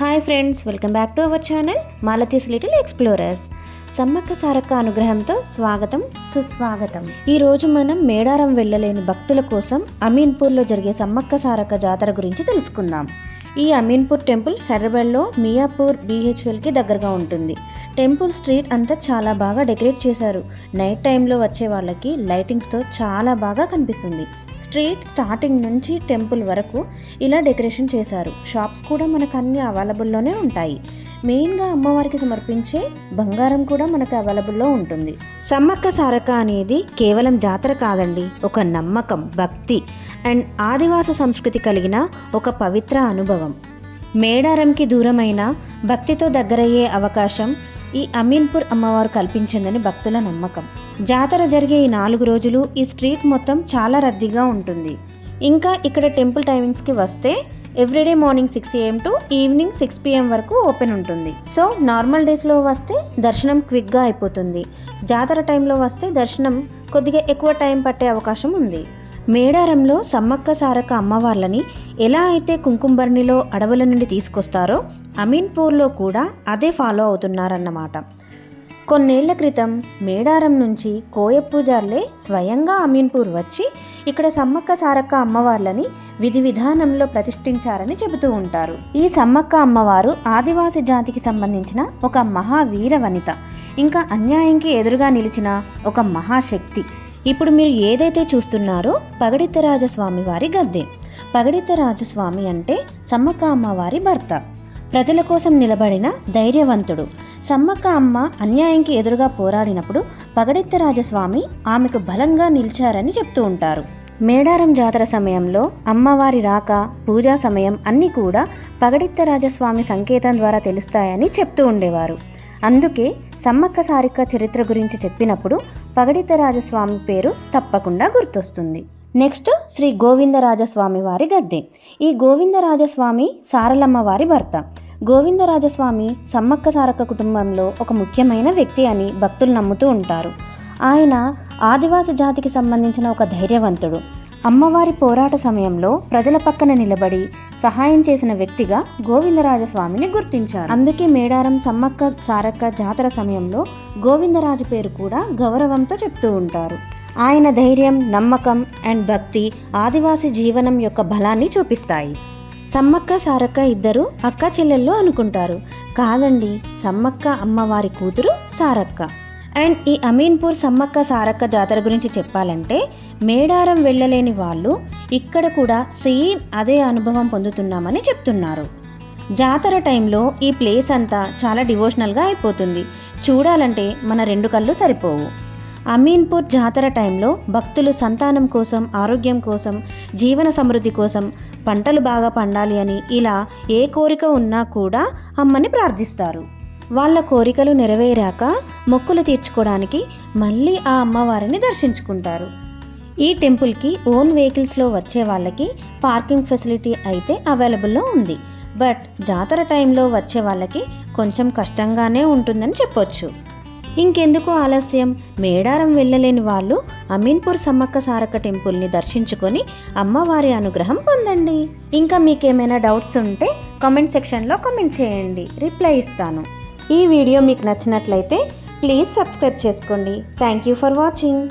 Hi friends welcome back to our channel Malathi's little explorers Sammakka Sarakka అనుగ్రహంతో స్వాగతం సుస్వాగతం. ఈరోజు మనం మేడారం వెళ్ళలేని భక్తుల కోసం అమీన్పూర్లో జరిగే సమ్మక్క సారక్క జాతర గురించి తెలుసుకుందాం. ఈ అమీన్పూర్ టెంపుల్ హెర్రబెల్లో మియాపూర్ బీహెచ్ఎల్కి దగ్గరగా ఉంటుంది. టెంపుల్ స్ట్రీట్ అంతా చాలా బాగా డెకరేట్ చేశారు. నైట్ టైంలో వచ్చే వాళ్ళకి లైటింగ్స్తో చాలా బాగా కనిపిస్తుంది. స్ట్రీట్ స్టార్టింగ్ నుంచి టెంపుల్ వరకు ఇలా డెకరేషన్ చేశారు. షాప్స్ కూడా మనకు అన్ని అవైలబుల్లోనే ఉంటాయి. మెయిన్గా అమ్మవారికి సమర్పించే బంగారం కూడా మనకు అవైలబుల్లో ఉంటుంది. సమ్మక్క సారక్క అనేది కేవలం జాతర కాదండి ఒక నమ్మకం భక్తి అండ్ ఆదివాస సంస్కృతి కలిగిన ఒక పవిత్ర అనుభవం. మేడారంకి దూరమైన భక్తితో దగ్గరయ్యే అవకాశం ఈ అమీన్పూర్ అమ్మవారు కల్పించిందని భక్తుల నమ్మకం. జాతర జరిగే ఈ నాలుగు రోజులు ఈ స్ట్రీట్ మొత్తం చాలా రద్దీగా ఉంటుంది. ఇంకా ఇక్కడ టెంపుల్ టైమింగ్స్కి వస్తే everyday morning six AM to evening six PM వరకు ఓపెన్ ఉంటుంది. సో నార్మల్ డేస్లో వస్తే దర్శనం క్విక్గా అయిపోతుంది. జాతర టైంలో వస్తే దర్శనం కొద్దిగా ఎక్కువ టైం పట్టే అవకాశం ఉంది. మేడారంలో సమ్మక్క సారక్క అమ్మవార్లని ఎలా అయితే కుంకుంబర్నిలో అడవుల నుండి తీసుకొస్తారో అమీన్పూర్లో కూడా అదే ఫాలో అవుతున్నారన్నమాట. కొన్నేళ్ళ క్రితం మేడారం నుంచి కోయ పూజార్లే స్వయంగా అమీన్పూర్ వచ్చి ఇక్కడ సమ్మక్క సారక్క అమ్మవార్లని విధి విధానంలో ప్రతిష్ఠించారని చెబుతూ ఉంటారు. ఈ సమ్మక్క అమ్మవారు ఆదివాసి జాతికి సంబంధించిన ఒక మహావీర వనిత. ఇంకా అన్యాయంకి ఎదురుగా నిలిచిన ఒక మహాశక్తి. ఇప్పుడు మీరు ఏదైతే చూస్తున్నారో పగడిత రాజస్వామి వారి గద్దె. పగడిత రాజస్వామి అంటే సమ్మక్క అమ్మవారి భర్త. ప్రజల కోసం నిలబడిన ధైర్యవంతుడు. సమ్మక్క అమ్మ అన్యాయంకి ఎదురుగా పోరాడినప్పుడు పగడెత్తరాజస్వామి ఆమెకు బలంగా నిలిచారని చెప్తూ ఉంటారు. మేడారం జాతర సమయంలో అమ్మవారి రాక పూజా సమయం అన్నీ కూడా పగడిత్త రాజస్వామి సంకేతం ద్వారా తెలుస్తాయని చెప్తూ ఉండేవారు. అందుకే సమ్మక్క సారిక్క చరిత్ర గురించి చెప్పినప్పుడు పగడిత రాజస్వామి పేరు తప్పకుండా గుర్తొస్తుంది. నెక్స్ట్ శ్రీ గోవిందరాజస్వామి వారి గద్దె. ఈ గోవిందరాజస్వామి సారలమ్మ వారి భర్త. గోవిందరాజస్వామి సమ్మక్క సారక్క కుటుంబంలో ఒక ముఖ్యమైన వ్యక్తి అని భక్తులు నమ్ముతూ ఉంటారు. ఆయన ఆదివాసి జాతికి సంబంధించిన ఒక ధైర్యవంతుడు. అమ్మవారి పోరాట సమయంలో ప్రజల పక్కన నిలబడి సహాయం చేసిన వ్యక్తిగా గోవిందరాజస్వామిని గుర్తించారు. అందుకే మేడారం సమ్మక్క సారక్క జాతర సమయంలో గోవిందరాజు పేరు కూడా గౌరవంతో చెప్తూ ఉంటారు. ఆయన ధైర్యం నమ్మకం అండ్ భక్తి ఆదివాసి జీవనం యొక్క బలాన్ని చూపిస్తాయి. సమ్మక్క సారక్క ఇద్దరు అక్క చెల్లెళ్ళు అనుకుంటారు. కాదండి సమ్మక్క అమ్మవారి కూతురు సారక్క. అండ్ ఈ అమీన్పూర్ సమ్మక్క సారక్క జాతర గురించి చెప్పాలంటే మేడారం వెళ్ళలేని వాళ్ళు ఇక్కడ కూడా సేమ్ అదే అనుభవం పొందుతున్నామని చెప్తున్నారు. జాతర టైంలో ఈ ప్లేస్ అంతా చాలా డివోషనల్గా అయిపోతుంది. చూడాలంటే మన రెండు కళ్ళు సరిపోవు. అమీన్పూర్ జాతర టైంలో భక్తులు సంతానం కోసం ఆరోగ్యం కోసం జీవన సమృద్ధి కోసం పంటలు బాగా పండాలి అని ఇలా ఏ కోరిక ఉన్నా కూడా అమ్మని ప్రార్థిస్తారు. వాళ్ళ కోరికలు నెరవేరాక మొక్కులు తీర్చుకోవడానికి మళ్ళీ ఆ అమ్మవారిని దర్శించుకుంటారు. ఈ టెంపుల్కి ఓన్ వెహికల్స్లో వచ్చే వాళ్ళకి పార్కింగ్ ఫెసిలిటీ అయితే అవైలబుల్లో ఉంది. బట్ జాతర టైంలో వచ్చే వాళ్ళకి కొంచెం కష్టంగానే ఉంటుందని చెప్పొచ్చు. ఇంకెందుకు ఆలస్యం? మేడారం వెళ్ళలేని వాళ్ళు అమీన్పూర్ సమ్మక్క సారక్క టెంపుల్ని దర్శించుకొని అమ్మవారి అనుగ్రహం పొందండి. ఇంకా మీకేమైనా డౌట్స్ ఉంటే కామెంట్ సెక్షన్లో కామెంట్ చేయండి. రిప్లై ఇస్తాను. ఈ వీడియో మీకు నచ్చినట్లయితే ప్లీజ్ సబ్స్క్రైబ్ చేసుకోండి. Thank you for watching.